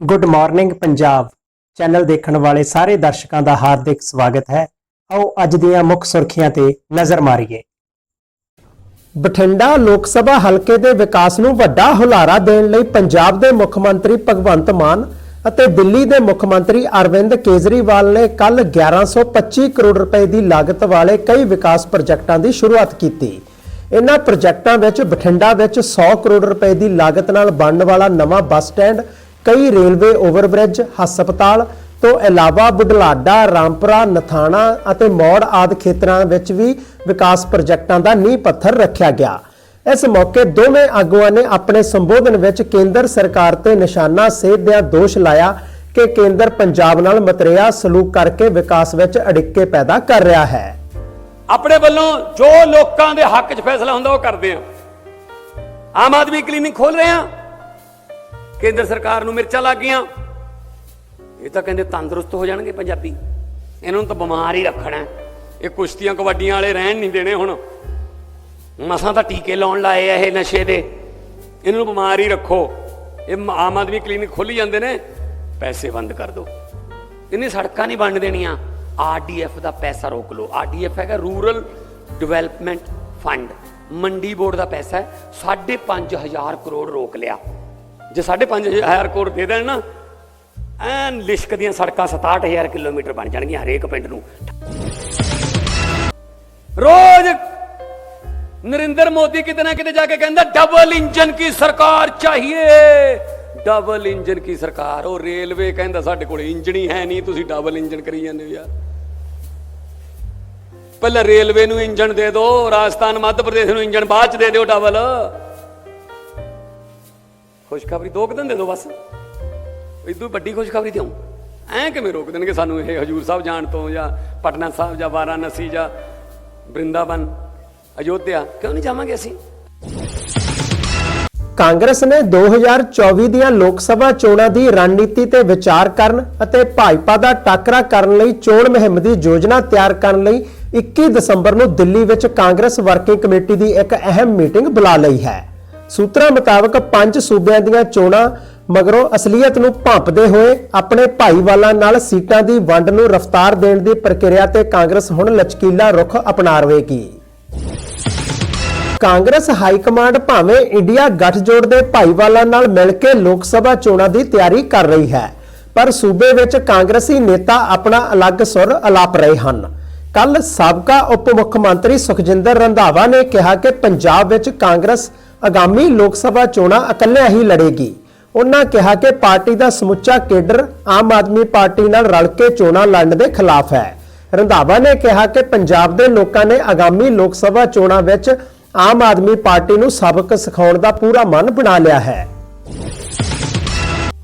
Good morning Punjab channel ਦੇਖਣ ਵਾਲੇ ਸਾਰੇ ਦਰਸ਼ਕਾਂ ਦਾ ਹਾਰਦਿਕ ਸਵਾਗਤ ਹੈ। ਆਓ ਅੱਜ ਦੀਆਂ ਮੁੱਖ ਸੁਰਖੀਆਂ ਤੇ ਨਜ਼ਰ ਮਾਰੀਏ। ਬਠਿੰਡਾ ਲੋਕ ਸਭਾ ਹਲਕੇ ਦੇ ਵਿਕਾਸ ਨੂੰ ਵੱਡਾ ਹੁਲਾਰਾ ਦੇਣ ਲਈ ਪੰਜਾਬ ਦੇ ਮੁੱਖ ਮੰਤਰੀ ਭਗਵੰਤ ਮਾਨ ਅਤੇ ਦਿੱਲੀ ਦੇ ਮੁੱਖ ਮੰਤਰੀ ਅਰਵਿੰਦ ਕੇਜਰੀਵਾਲ ਨੇ ਕੱਲ 1125 ਕਰੋੜ ਰੁਪਏ ਦੀ ਲਾਗਤ ਵਾਲੇ ਕਈ ਵਿਕਾਸ ਪ੍ਰੋਜੈਕਟਾਂ ਦੀ ਸ਼ੁਰੂਆਤ ਕੀਤੀ। ਇਹਨਾਂ ਪ੍ਰੋਜੈਕਟਾਂ ਵਿੱਚ ਬਠਿੰਡਾ ਵਿੱਚ 100 ਕਰੋੜ ਰੁਪਏ ਦੀ ਲਾਗਤ ਨਾਲ ਬਣਨ ਵਾਲਾ ਨਵਾਂ ਬੱਸ ਸਟੈਂਡ ਕਈ ਰੇਲਵੇ ਓਵਰਬ੍ਰਿਜ, ਹਸਪਤਾਲ ਤੋਂ ਇਲਾਵਾ ਬੁਢਲਾਡਾ, ਰਾਮਪੁਰਾ, ਨਥਾਣਾ ਅਤੇ ਮੌੜ ਆਦਿ ਖੇਤਰਾਂ ਵਿੱਚ ਵੀ ਵਿਕਾਸ ਪ੍ਰੋਜੈਕਟਾਂ ਦਾ ਨੀਂਹ ਪੱਥਰ ਰੱਖਿਆ ਗਿਆ। ਇਸ ਮੌਕੇ ਦੋਵੇਂ ਆਗੂਆਂ ਨੇ ਆਪਣੇ ਸੰਬੋਧਨ ਵਿੱਚ ਕੇਂਦਰ ਸਰਕਾਰ ਤੇ ਨਿਸ਼ਾਨਾ ਸੇਧਦਿਆਂ ਦੋਸ਼ ਲਾਇਆ ਕਿ ਕੇਂਦਰ ਪੰਜਾਬ ਨਾਲ ਮਤਰੇਆ ਸਲੂਕ ਕਰਕੇ ਵਿਕਾਸ ਵਿੱਚ ਅੜਿੱਕੇ ਪੈਦਾ ਕਰ ਰਿਹਾ ਹੈ। ਆਪਣੇ ਵੱਲੋਂ ਜੋ ਲੋਕਾਂ ਦੇ ਹੱਕ 'ਚ ਫੈਸਲਾ ਹੁੰਦਾ ਉਹ ਕਰਦੇ ਆ ਆਮ ਆਦਮੀ ਕਲੀਨਿਕ ਖੋਲ ਰਹੇ ਆ ਕੇਂਦਰ ਸਰਕਾਰ ਨੂੰ ਮਿਰਚਾਂ ਲੱਗ ਗਈਆਂ ਇਹ ਤਾਂ ਕਹਿੰਦੇ ਤੰਦਰੁਸਤ ਹੋ ਜਾਣਗੇ ਪੰਜਾਬੀ। ਇਹਨਾਂ ਨੂੰ ਤਾਂ ਬਿਮਾਰ ਹੀ ਰੱਖਣਾ ਇਹ ਕੁਸ਼ਤੀਆਂ ਕਬੱਡੀਆਂ ਵਾਲੇ ਰਹਿਣ ਨਹੀਂ ਦੇਣੇ ਹੁਣ। ਮਸਾਂ ਤਾਂ ਟੀਕੇ ਲਾਉਣ ਲਾਏ ਆ ਇਹ ਨਸ਼ੇ ਦੇ। ਇਹਨਾਂ ਨੂੰ ਬਿਮਾਰ ਹੀ ਰੱਖੋ। ਇਹ ਆਮ ਆਦਮੀ ਕਲੀਨਿਕ ਖੋਲੀ ਜਾਂਦੇ ਨੇ। ਪੈਸੇ ਬੰਦ ਕਰ ਦਿਓ। ਇਹਨੇ ਸੜਕਾਂ ਨਹੀਂ ਵੰਡ ਦੇਣੀਆਂ। ਆਰਡੀਐਫ ਦਾ ਪੈਸਾ ਰੋਕ ਲਓ। ਆਰਡੀਐਫ ਹੈਗਾ rural development fund. Mandi board ਦਾ ਪੈਸਾ ਹੈ। 5.5000 ਕਰੋੜ ਰੋਕ ਲਿਆ। ਜੇ 5.5000 ਕਰੋੜ ਦੇ ਦੇਣ ਨਾ, ਐਨ ਲਿਸ਼ਕ ਦੀਆਂ ਸੜਕਾਂ 67000 ਕਿਲੋਮੀਟਰ ਬਣ ਜਾਣਗੀਆਂ ਹਰੇਕ ਪਿੰਡ ਨੂੰ। ਰੋਜ਼ ਨਰਿੰਦਰ ਮੋਦੀ ਕਿਤੇ ਨਾ ਕਿਤੇ ਜਾ ਕੇ ਕਹਿੰਦਾ ਡਬਲ ਇੰਜਨ ਕੀ ਸਰਕਾਰ ਚਾਹੀਏ? ਡਬਲ ਇੰਜਨ ਕੀ ਸਰਕਾਰ? ਉਹ ਰੇਲਵੇ ਕਹਿੰਦਾ, ਸਾਡੇ ਕੋਲ ਇੰਜਣ ਹੀ ਹੈ ਨਹੀਂ, ਤੁਸੀਂ ਡਬਲ ਇੰਜਨ ਕਰੀ ਜਾਂਦੇ ਹੋ ਯਾਰ। ਪਹਿਲਾਂ ਰੇਲਵੇ ਨੂੰ ਇੰਜਣ ਦੇ ਦਿਓ, ਰਾਜਸਥਾਨ, ਮੱਧ ਪ੍ਰਦੇਸ਼ ਨੂੰ ਇੰਜਣ ਬਾਅਦ ਚ ਦੇ ਦਿਓ ਡਬਲ ਖੁਸ਼ਖਬਰੀ ਦੋ ਕੁ ਦਿਨ ਦੇ ਦਿਓ ਬਸ। ਇਦੋਂ ਵੱਡੀ ਖੁਸ਼ਖਬਰੀ ਦਿਓ ਐਂ ਕਿਵੇਂ ਰੋਕ ਦੇਣਗੇ ਸਾਨੂੰ ਇਹ ਹਜੂਰ ਸਾਹਿਬ ਜਾਣ ਤੋਂ ਜਾਂ ਪਟਨਾ ਸਾਹਿਬ ਜਾਂ ਵਾਰਾਣਸੀ ਜਾਂ ਬ੍ਰਿੰਦਾਵਨ, ਅਯੋਧਿਆ, ਕਿਉਂ ਨਹੀਂ ਜਾਵਾਂਗੇ ਅਸੀਂ? ਕਾਂਗਰਸ ਨੇ 2024 ਦੀਆਂ ਲੋਕ ਸਭਾ ਚੋਣਾਂ ਦੀ ਰਣਨੀਤੀ ਤੇ ਵਿਚਾਰ ਕਰਨ ਅਤੇ ਭਾਜਪਾ ਦਾ ਟਾਕਰਾ ਕਰਨ ਲਈ ਚੋਣ ਮੁਹਿੰਮ ਦੀ ਯੋਜਨਾ ਤਿਆਰ ਕਰਨ ਲਈ 21 ਦਸੰਬਰ ਨੂੰ ਦਿੱਲੀ ਵਿੱਚ ਕਾਂਗਰਸ ਵਰਕਿੰਗ ਕਮੇਟੀ ਦੀ ਇੱਕ ਅਹਿਮ ਮੀਟਿੰਗ ਬੁਲਾ ਲਈ ਹੈ। ਸੂਤਰਾਂ ਮੁਤਾਬਕ ਪੰਜ ਸੂਬਿਆਂ ਦੀਆਂ ਚੋਣਾਂ ਮਗਰੋਂ ਅਸਲੀਅਤ ਨੂੰ ਭਾਂਪਦੇ ਹੋਏ ਆਪਣੇ ਭਾਈਵਾਲਾਂ ਨਾਲ ਸੀਟਾਂ ਦੀ ਵੰਡ ਨੂੰ ਰਫ਼ਤਾਰ ਦੇਣ ਦੀ ਪ੍ਰਕਿਰਿਆ ਤੇ ਕਾਂਗਰਸ ਹੁਣ ਲਚਕੀਲਾ ਰੁਖ ਅਪਣਾ ਰਹੇਗੀ ਕਾਂਗਰਸ ਹਾਈ ਕਮਾਂਡ ਭਾਵੇਂ ਇੰਡੀਆ ਗੱਠਜੋੜ ਦੇ ਭਾਈਵਾਲਾਂ ਨਾਲ ਮਿਲ ਕੇ ਲੋਕ ਸਭਾ ਚੋਣਾਂ ਦੀ ਤਿਆਰੀ ਕਰ ਰਹੀ ਹੈ, ਪਰ ਸੂਬੇ ਵਿੱਚ ਕਾਂਗਰਸੀ ਨੇਤਾ ਆਪਣਾ ਅਲੱਗ ਸੁਰ ਅਲਾਪ ਰਹੇ ਹਨ। ਕੱਲ ਸਾਬਕਾ ਉਪ ਮੁੱਖ ਮੰਤਰੀ ਸੁਖਜਿੰਦਰ ਰੰਧਾਵਾ ਨੇ ਕਿਹਾ ਕਿ ਪੰਜਾਬ ਵਿੱਚ ਕਾਂਗਰਸ ਆਗਾਮੀ ਲੋਕ ਸਭਾ ਚੋਣਾਂ ਇਕੱਲਿਆਂ ਹੀ ਲੜੇਗੀ। ਉਹਨਾਂ ਕਿਹਾ ਕਿ ਪਾਰਟੀ ਦਾ ਸਮੁੱਚਾ ਕੇਡਰ ਆਮ ਆਦਮੀ ਪਾਰਟੀ ਨਾਲ ਰਲ ਕੇ ਚੋਣਾਂ ਲੜਨ ਦੇ ਖਿਲਾਫ ਹੈ। ਰੰਧਾਵਾ ਨੇ ਕਿਹਾ ਕਿ ਪੰਜਾਬ ਦੇ ਲੋਕਾਂ ਨੇ ਆਗਾਮੀ ਲੋਕ ਸਭਾ ਚੋਣਾਂ ਵਿੱਚ ਆਮ ਆਦਮੀ ਪਾਰਟੀ ਨੂੰ ਸਬਕ ਸਿਖਾਉਣ ਦਾ ਪੂਰਾ ਮਨ ਬਣਾ ਲਿਆ ਹੈ।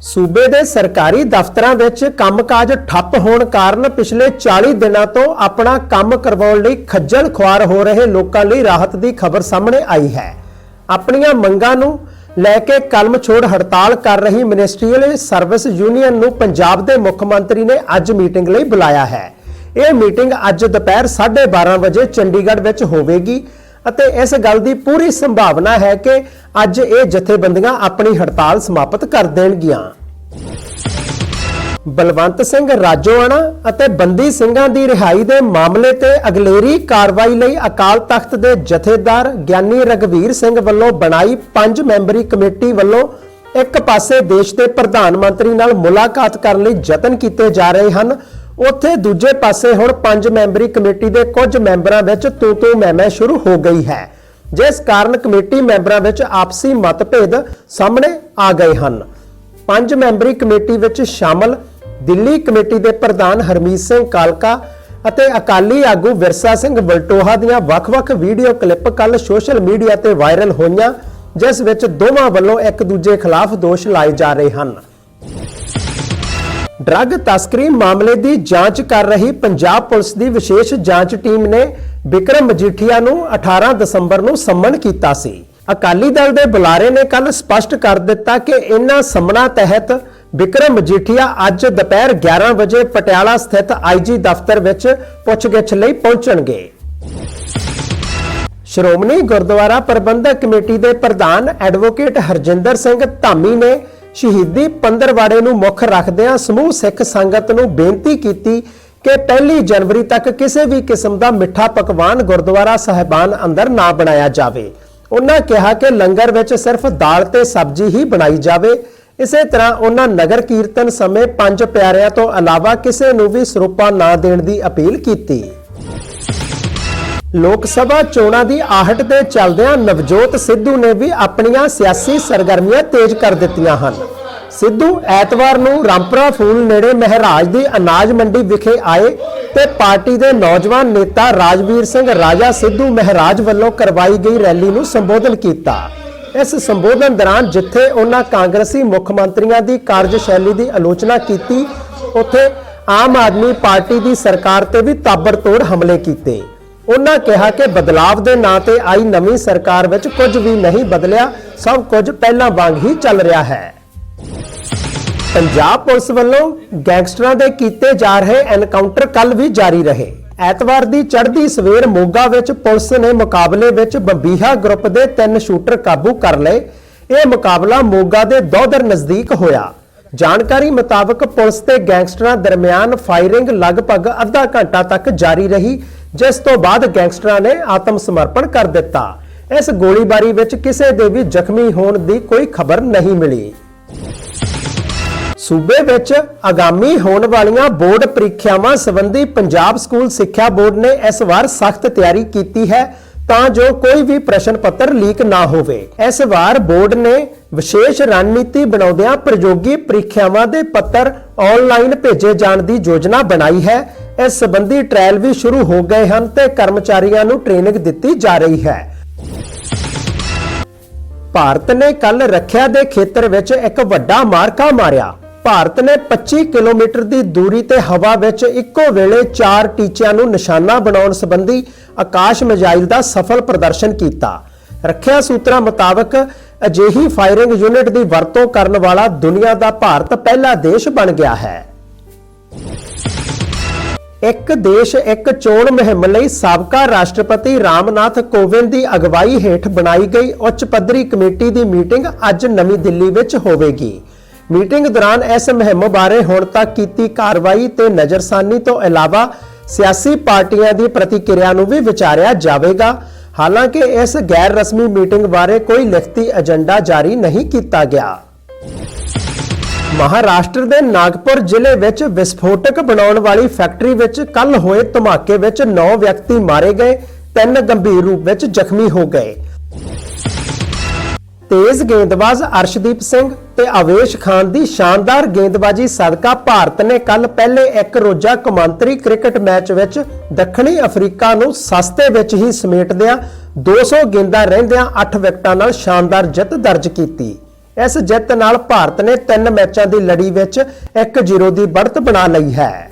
ਸੂਬੇ ਦੇ ਸਰਕਾਰੀ ਦਫ਼ਤਰਾਂ ਵਿੱਚ ਕੰਮਕਾਜ ਠੱਪ ਹੋਣ ਕਾਰਨ ਪਿਛਲੇ 40 ਦਿਨਾਂ ਤੋਂ ਆਪਣਾ ਕੰਮ ਕਰਵਾਉਣ ਲਈ ਖੱਜਲ ਖੁਆਰ ਹੋ ਰਹੇ ਲੋਕਾਂ ਲਈ ਰਾਹਤ ਦੀ ਖਬਰ ਸਾਹਮਣੇ ਆਈ ਹੈ। ਆਪਣੀਆਂ ਮੰਗਾਂ ਨੂੰ ਲੈ ਕੇ ਕਲਮ ਛੋੜ ਹੜਤਾਲ ਕਰ ਰਹੀ ਮਿਨਿਸਟਰੀਅਲ ਸਰਵਿਸ ਯੂਨੀਅਨ ਨੂੰ ਪੰਜਾਬ ਦੇ ਮੁੱਖ ਮੰਤਰੀ ਨੇ ਅੱਜ ਮੀਟਿੰਗ ਲਈ ਬੁਲਾਇਆ ਹੈ। ਇਹ ਮੀਟਿੰਗ ਅੱਜ ਦੁਪਹਿਰ 12:30 ਵਜੇ ਚੰਡੀਗੜ੍ਹ ਵਿੱਚ ਹੋਵੇਗੀ ਅਤੇ ਇਸ ਗੱਲ ਦੀ ਪੂਰੀ ਸੰਭਾਵਨਾ ਹੈ ਕਿ ਅੱਜ ਇਹ ਜਥੇਬੰਦੀਆਂ ਆਪਣੀ ਹੜਤਾਲ ਸਮਾਪਤ ਕਰ ਦੇਣਗੀਆਂ। ਬਲਵੰਤ ਸਿੰਘ ਰਾਜੋਆਣਾ ਅਤੇ ਬੰਦੀ ਸਿੰਘਾਂ ਦੀ ਰਿਹਾਈ ਦੇ ਮਾਮਲੇ ਤੇ ਅਗਲੇਰੀ ਕਾਰਵਾਈ ਲਈ ਅਕਾਲ ਤਖਤ ਦੇ ਜਥੇਦਾਰ ਗਿਆਨੀ ਰਗਵੀਰ ਸਿੰਘ ਵੱਲੋਂ ਬਣਾਈ ਪੰਜ ਮੈਂਬਰੀ ਕਮੇਟੀ ਵੱਲੋਂ ਇੱਕ ਪਾਸੇ ਦੇਸ਼ ਦੇ ਪ੍ਰਧਾਨ ਮੰਤਰੀ ਨਾਲ ਮੁਲਾਕਾਤ ਕਰਨ ਲਈ ਯਤਨ ਕੀਤੇ ਜਾ ਰਹੇ ਹਨ। ਉੱਥੇ ਦੂਜੇ ਪਾਸੇ ਹੁਣ ਪੰਜ ਮੈਂਬਰੀ ਕਮੇਟੀ ਦੇ ਕੁਝ ਮੈਂਬਰਾਂ ਵਿੱਚ ਤੂੰ ਤੂੰ ਮੈਂ ਮੈਂ ਸ਼ੁਰੂ ਹੋ ਗਈ ਹੈ। ਜਿਸ ਕਾਰਨ ਕਮੇਟੀ ਮੈਂਬਰਾਂ ਵਿੱਚ ਆਪਸੀ ਮਤਭੇਦ ਸਾਹਮਣੇ ਆ ਗਏ ਹਨ। ਪੰਜ ਮੈਂਬਰੀ ਕਮੇਟੀ ਵਿੱਚ ਸ਼ਾਮਲ ਦਿੱਲੀ ਕਮੇਟੀ ਦੇ ਪ੍ਰਧਾਨ ਹਰਮੀਤ ਸਿੰਘ ਕਾਲਕਾ ਅਤੇ ਅਕਾਲੀ ਆਗੂ ਵਿਰਸਾ ਸਿੰਘ ਵਲਟੋਹਾ ਦੀਆਂ ਵੱਖ-ਵੱਖ ਵੀਡੀਓ ਕਲਿੱਪ ਕੱਲ ਸੋਸ਼ਲ ਮੀਡੀਆ ਤੇ ਵਾਇਰਲ ਹੋਈਆਂ, ਜਿਸ ਵਿੱਚ ਦੋਵਾਂ ਵੱਲੋਂ ਇੱਕ ਦੂਜੇ ਖਿਲਾਫ ਦੋਸ਼ ਲਾਏ ਜਾ ਰਹੇ ਹਨ। ਡਰੱਗ ਤਸਕਰੀ ਮਾਮਲੇ ਦੀ ਜਾਂਚ ਕਰ ਰਹੀ ਪੰਜਾਬ ਪੁਲਿਸ ਦੀ ਵਿਸ਼ੇਸ਼ ਜਾਂਚ ਟੀਮ ਨੇ ਵਿਕਰਮ ਮਜੀਠੀਆ ਨੂੰ 18 ਦਸੰਬਰ ਨੂੰ ਸੰਮਨ ਕੀਤਾ ਸੀ। ਅਕਾਲੀ ਦਲ ਦੇ ਬੁਲਾਰੇ ਨੇ ਕੱਲ ਸਪਸ਼ਟ ਕਰ ਦਿੱਤਾ ਕਿ ਇਨ੍ਹਾਂ ਸੰਮਣਾ ਤਹਿਤ ਵਿਕਰਮ ਮਜੀਠੀਆ ਅੱਜ ਦੁਪਹਿਰ 11 ਵਜੇ ਪਟਿਆਲਾ ਸਥਿਤ ਆਈਜੀ ਦਫ਼ਤਰ ਵਿੱਚ ਪੁੱਛਗਿੱਛ ਲਈ ਪਹੁੰਚਣਗੇ। ਸ਼੍ਰੋਮਣੀ ਗੁਰਦੁਆਰਾ ਪ੍ਰਬੰਧਕ ਕਮੇਟੀ ਦੇ ਪ੍ਰਧਾਨ ਐਡਵੋਕੇਟ ਹਰਜਿੰਦਰ ਸਿੰਘ ਧਾਮੀ ਨੇ ਸ਼ਹੀਦੀ ਪੰਦਰਵਾੜੇ ਨੂੰ ਮੁੱਖ ਰੱਖਦਿਆਂ ਸਮੂਹ ਸਿੱਖ ਸੰਗਤ ਨੂੰ ਬੇਨਤੀ ਕੀਤੀ ਕਿ ਪਹਿਲੀ ਜਨਵਰੀ ਤੱਕ ਕਿਸੇ ਵੀ ਕਿਸਮ ਦਾ ਮਿੱਠਾ ਪਕਵਾਨ ਗੁਰਦੁਆਰਾ ਸਾਹਿਬਾਨ ਅੰਦਰ ਨਾ ਬਣਾਇਆ ਜਾਵੇ। ਉਹਨਾਂ ਕਿਹਾ ਕਿ ਲੰਗਰ ਵਿੱਚ ਸਿਰਫ ਦਾਲ ਤੇ ਸਬਜ਼ੀ ਹੀ ਬਣਾਈ ਜਾਵੇ। ਇਸੇ ਤਰ੍ਹਾਂ ਉਹਨਾਂ ਨਗਰ ਕੀਰਤਨ ਸਮੇਂ ਪੰਜ ਪਿਆਰਿਆਂ ਤੋਂ ਇਲਾਵਾ ਕਿਸੇ ਨੂੰ ਵੀ ਸਰੂਪਾ ਨਾ ਦੇਣ ਦੀ ਅਪੀਲ ਕੀਤੀ। ਲੋਕ ਸਭਾ ਚੋਣਾਂ ਦੀ ਆਹਟ ਤੇ ਚੱਲਦਿਆਂ ਨਵਜੋਤ ਸਿੱਧੂ ਨੇ ਵੀ ਆਪਣੀਆਂ ਸਿਆਸੀ ਸਰਗਰਮੀਆਂ ਤੇਜ਼ ਕਰ ਦਿੱਤੀਆਂ ਹਨ। ਸਿੱਧੂ ਐਤਵਾਰ ਨੂੰ ਰਾਮਪੁਰਾ ਫੂਲ ਨੇੜੇ ਮਹਿਰਾਜ ਦੀ ਅਨਾਜ ਮੰਡੀ ਵਿਖੇ ਆਏ ਤੇ ਪਾਰਟੀ ਦੇ ਨੌਜਵਾਨ ਨੇਤਾ ਰਾਜਵੀਰ ਸਿੰਘ ਰਾਜਾ ਸਿੱਧੂ ਮਹਿਰਾਜ ਵੱਲੋਂ ਕਰਵਾਈ ਗਈ ਰੈਲੀ ਨੂੰ ਸੰਬੋਧਨ ਕੀਤਾ। ਇਸ ਸੰਬੋਧਨ ਦੌਰਾਨ ਜਿੱਥੇ ਉਹਨਾਂ ਕਾਂਗਰਸੀ ਮੁੱਖ ਮੰਤਰੀਆਂ ਦੀ ਕਾਰਜਸ਼ੈਲੀ ਦੀ ਆਲੋਚਨਾ ਕੀਤੀ, ਉੱਥੇ ਆਮ ਆਦਮੀ ਪਾਰਟੀ ਦੀ ਸਰਕਾਰ ਤੇ ਵੀ ਤਾਬੜਤੋੜ ਹਮਲੇ ਕੀਤੇ। ਉਹਨਾਂ ਕਿਹਾ ਕਿ ਬਦਲਾਵ ਦੇ ਨਾਂ ਤੇ ਆਈ ਨਵੀਂ ਸਰਕਾਰ ਵਿੱਚ ਕੁਝ ਵੀ ਨਹੀਂ ਬਦਲਿਆ, ਸਭ ਕੁਝ ਪਹਿਲਾਂ ਵਾਂਗ ਹੀ ਚੱਲ ਰਿਹਾ ਹੈ। ਪੰਜਾਬ ਪੁਲਿਸ ਵੱਲੋਂ ਗੈਂਗਸਟਰਾਂ ਦੇ ਕੀਤੇ ਜਾ ਰਹੇ ਐਨਕਾਊਂਟਰ ਕੱਲ ਵੀ ਜਾਰੀ ਰਹੇ। ਐਤਵਾਰ ਦੀ ਚੜ੍ਹਦੀ ਸਵੇਰ ਮੋਗਾ ਵਿੱਚ ਪੁਲਿਸ ਨੇ ਮੁਕਾਬਲੇ ਵਿੱਚ ਬੰਬੀਹਾ ਗਰੁੱਪ ਦੇ ਤਿੰਨ ਸ਼ੂਟਰ ਕਾਬੂ ਕਰ ਲਏ। ਇਹ ਮੁਕਾਬਲਾ ਮੋਗਾ ਦੇ ਦੋਦਰ ਨਜ਼ਦੀਕ ਹੋਇਆ। ਜਾਣਕਾਰੀ ਮੁਤਾਬਕ ਪੁਲਿਸ ਤੇ ਗੈਂਗਸਟਰਾਂ ਦਰਮਿਆਨ ਫਾਇਰਿੰਗ ਲਗਭਗ ਅੱਧਾ ਘੰਟਾ ਤੱਕ ਜਾਰੀ ਰਹੀ, ਜਿਸ ਤੋਂ ਬਾਅਦ ਗੈਂਗਸਟਰਾਂ ਨੇ ਆਤਮ ਸਮਰਪਣ ਕਰ ਦਿੱਤਾ। ਇਸ ਗੋਲੀਬਾਰੀ ਵਿੱਚ ਕਿਸੇ ਦੇ ਵੀ ਜ਼ਖਮੀ ਹੋਣ ਦੀ ਕੋਈ ਖਬਰ ਨਹੀਂ ਮਿਲੀ। ਸੂਬੇ ਵਿੱਚ ਆਗਾਮੀ ਹੋਣ ਵਾਲੀਆਂ ਬੋਰਡ ਪ੍ਰੀਖਿਆਵਾਂ ਸੰਬੰਧੀ ਪੰਜਾਬ ਸਕੂਲ ਸਿੱਖਿਆ ਬੋਰਡ ਨੇ ਇਸ ਵਾਰ ਸਖਤ ਤਿਆਰੀ ਕੀਤੀ ਹੈ ਤਾਂ ਜੋ ਕੋਈ ਵੀ ਪ੍ਰਸ਼ਨ ਪੱਤਰ ਲੀਕ ਨਾ ਹੋਵੇ। ਇਸ ਵਾਰ ਬੋਰਡ ਨੇ ਵਿਸ਼ੇਸ਼ ਰਣਨੀਤੀ ਬਣਾਉਂਦਿਆਂ ਪ੍ਰਯੋਗੀ ਪ੍ਰੀਖਿਆਵਾਂ ਦੇ ਪੱਤਰ ਆਨਲਾਈਨ ਭੇਜੇ ਜਾਣ ਦੀ ਯੋਜਨਾ ਬਣਾਈ ਹੈ। ਇਸ ਸੰਬੰਧੀ ਟ੍ਰਾਇਲ ਵੀ ਸ਼ੁਰੂ ਹੋ ਗਏ ਹਨ ਤੇ ਕਰਮਚਾਰੀਆਂ ਨੂੰ ਟ੍ਰੇਨਿੰਗ ਦਿੱਤੀ ਜਾ ਰਹੀ ਹੈ। ਭਾਰਤ ਨੇ ਕੱਲ ਰੱਖਿਆ ਦੇ ਖੇਤਰ ਵਿੱਚ ਇੱਕ ਵੱਡਾ ਮਾਰਕਾ ਮਾਰਿਆ। ਭਾਰਤ ਨੇ 25 ਕਿਲੋਮੀਟਰ ਦੀ ਦੂਰੀ ਤੇ ਹਵਾ ਵਿੱਚ ਇੱਕੋ ਵੇਲੇ ਚਾਰ ਟੀਚਿਆਂ ਨੂੰ ਨਿਸ਼ਾਨਾ ਬਣਾਉਣ ਸੰਬੰਧੀ ਆਕਾਸ਼ ਮਿਜ਼ਾਈਲ ਦਾ ਸਫਲ ਪ੍ਰਦਰਸ਼ਨ ਕੀਤਾ। ਰੱਖਿਆ ਸੂਤਰਾਂ ਮੁਤਾਬਕ, ਅਜਿਹੀ ਫਾਇਰਿੰਗ ਯੂਨਿਟ ਦੀ ਵਰਤੋਂ ਕਰਨ ਵਾਲਾ ਦੁਨੀਆ ਦਾ ਭਾਰਤ ਪਹਿਲਾ ਦੇਸ਼ ਬਣ ਗਿਆ ਹੈ। ਇੱਕ ਦੇਸ਼, ਇੱਕ ਚੋਣ ਮੁਹਿੰਮ ਲਈ ਸਾਬਕਾ ਰਾਸ਼ਟਰਪਤੀ ਰਾਮਨਾਥ ਕੋਵਿੰਦ ਦੀ ਅਗਵਾਈ ਹੇਠ ਬਣਾਈ ਗਈ ਉੱਚ ਪੱਧਰੀ ਕਮੇਟੀ ਦੀ ਮੀਟਿੰਗ ਅੱਜ ਨਵੀਂ ਦਿੱਲੀ ਵਿੱਚ ਹੋਵੇਗੀ। ਮੀਟਿੰਗ ਦੌਰਾਨ ਇਸ ਮੁਹਿੰਮ ਬਾਰੇ ਹੁਣ ਤੱਕ ਕੀਤੀ ਕਾਰਵਾਈ ਤੇ ਨਜ਼ਰਸਾਨੀ ਤੋਂ ਇਲਾਵਾ ਸਿਆਸੀ ਪਾਰਟੀਆਂ ਦੀ ਪ੍ਰਤੀਕਿਰਿਆ ਨੂੰ ਵੀ ਵਿਚਾਰਿਆ ਜਾਵੇਗਾ। ਹਾਲਾਂਕਿ ਇਸ ਗੈਰ ਰਸਮੀ ਮੀਟਿੰਗ ਬਾਰੇ ਕੋਈ ਲਿਖਤੀ ਏਜੰਡਾ ਜਾਰੀ ਨਹੀਂ ਕੀਤਾ ਗਿਆ। ਮਹਾਰਾਸ਼ਟਰ ਦੇ ਨਾਗਪੁਰ ਜ਼ਿਲ੍ਹੇ ਵਿੱਚ ਵਿਸਫੋਟਕ ਬਣਾਉਣ ਵਾਲੀ ਫੈਕਟਰੀ ਵਿੱਚ ਕੱਲ ਹੋਏ ਧਮਾਕੇ ਵਿੱਚ 9 ਵਿਅਕਤੀ ਮਾਰੇ ਗਏ, ਤਿੰਨ ਗੰਭੀਰ ਰੂਪ ਵਿੱਚ ਜ਼ਖਮੀ ਹੋ ਗਏ। ਤੇਜ਼ ਗੇਂਦਬਾਜ਼ ਅਰਸ਼ਦੀਪ ਸਿੰਘ ਤੇ ਆਵੇਸ਼ ਖਾਨ ਦੀ ਸ਼ਾਨਦਾਰ ਗੇਂਦਬਾਜ਼ੀ ਸਦਕਾ ਭਾਰਤ ਨੇ ਕੱਲ ਪਹਿਲੇ ਇੱਕ ਰੋਜ਼ਾ ਕੌਮਾਂਤਰੀ ਕ੍ਰਿਕਟ ਮੈਚ ਵਿੱਚ ਦੱਖਣੀ ਅਫਰੀਕਾ ਨੂੰ ਸਸਤੇ ਵਿੱਚ ਹੀ ਸਮੇਟਦਿਆਂ 200 ਗੇਂਦਾਂ ਰਹਿੰਦਿਆਂ 8 ਵਿਕਟਾਂ ਨਾਲ ਸ਼ਾਨਦਾਰ ਜਿੱਤ ਦਰਜ ਕੀਤੀ। ਇਸ ਜਿੱਤ ਨਾਲ ਭਾਰਤ ਨੇ ਤਿੰਨ ਮੈਚਾਂ ਦੀ ਲੜੀ ਵਿੱਚ 1-0 ਦੀ ਬੜਤ ਬਣਾ ਲਈ ਹੈ।